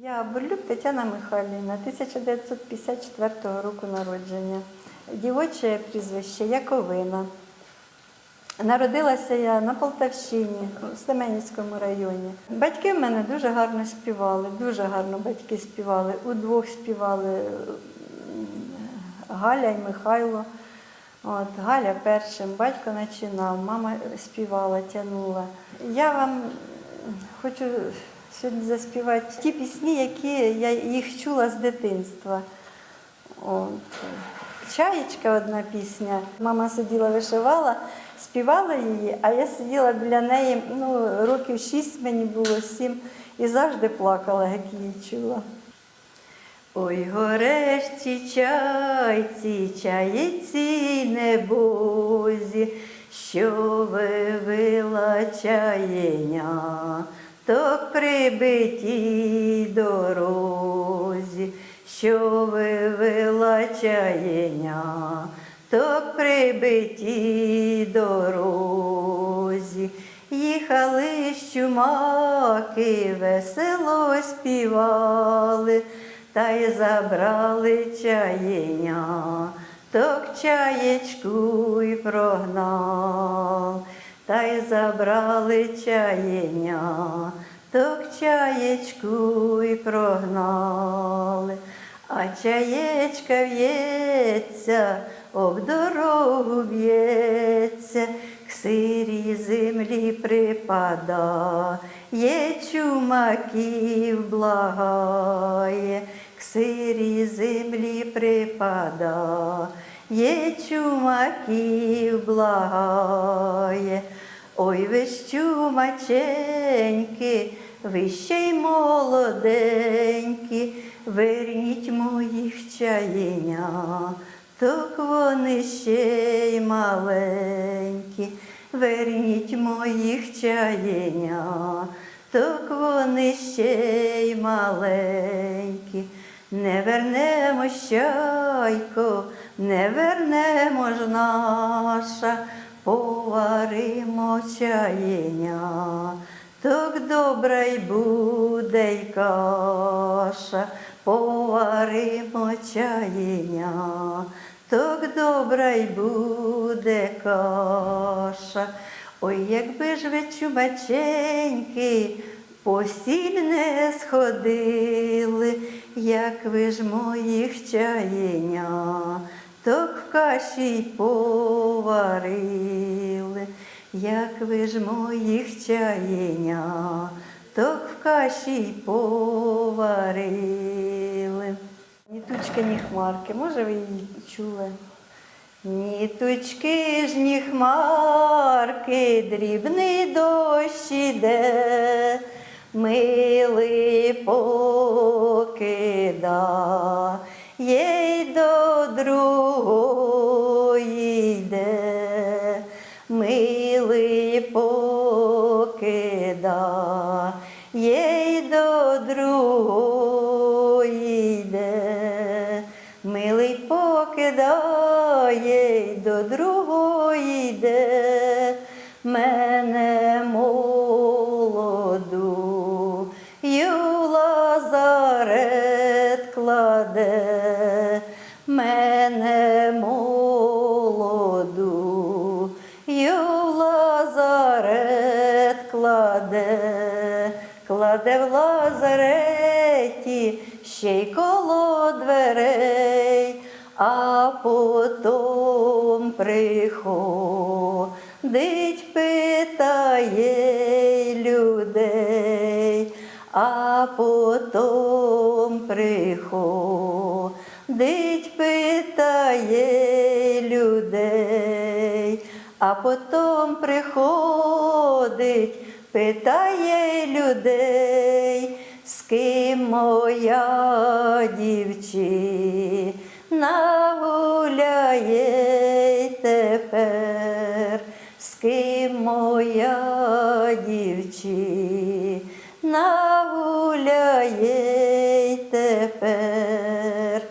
Я Бурлюк Тетяна Михайлівна, 1954 року народження. Дівоче прізвище Яковина. Народилася я на Полтавщині, в Семенівському районі. Батьки в мене дуже гарно співали, дуже гарно батьки співали. Удвох співали Галя і Михайло. От, Галя першим, батько починав, мама співала, тягнула. Я вам хочу сьогодні заспівати ті пісні, які я їх чула з дитинства. От. Чаєчка одна пісня. Мама сиділа, вишивала, співала її, а я сиділа біля неї, ну, років шість мені було, сім, і завжди плакала, як її чула. Ой, горешці чайці, чаєці небозі, що вивила чаєня, то прибитій дорозі, що вивила чаєня, то прибитій дорозі. Їхали щумаки, весело співали, та й забрали чаєня, ток чаєчку й прогнав, та й забрали чаєня, ток чаєчку й прогнали. А чаєчка в'ється, об дорогу б'ється, к сирій землі припада, є чумаків благає, к сирій землі припада, є чумаків благає. Ой, ви ж чумаченьки, ви ще й молоденькі, верніть моїх чаєня, так вони ще й маленькі, верніть моїх чаєня, так вони ще й маленькі. Не вернемо щайко, не вернемо ж наша, поваримо чаєня, так добра й буде й каша, поваримо чаєня, так добра й буде каша. Ой, якби ж ви чубаченьки, постіль не сходили, як ви ж моїх чаєня, так в каші й поварили, як ви ж моїх чаєня, так в каші й поварили. Ні тучки, ні хмарки, може ви її чули? Ні тучки ж, ні хмарки, дрібний дощ іде, милий покида, їй до другої йде, милий покидає до другої йде, кладе в лазареті ще й коло дверей, а потом приходить, питає людей, а потом приходить, питає людей, а потом приходить, питає людей, з ким моя дівчина гуляє тепер, з ким моя дівчина гуляє тепер.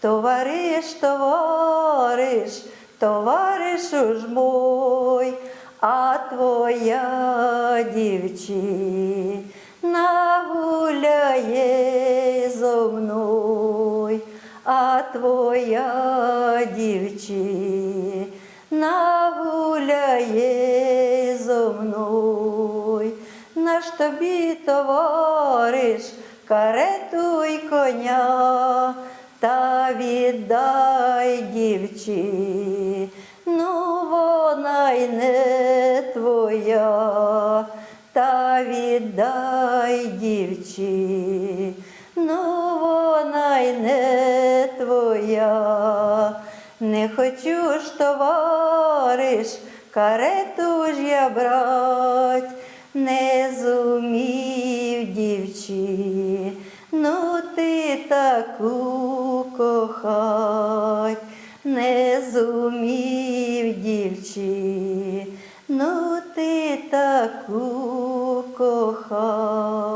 Товариш, товариш, товаришу ж мой, а твоя дівчина гуляє зо мною, а твоя дівчина гуляє зо мною, наш тобі товариш карету й коня та віддай дівчині вона й не твоя, та віддай дівчі, ну вона й не твоя. Не хочу ж, товариш, карету ж я брать, не зумів дівчі, ну ти таку кохать, не зумів дівчі, ну ти таку кохать.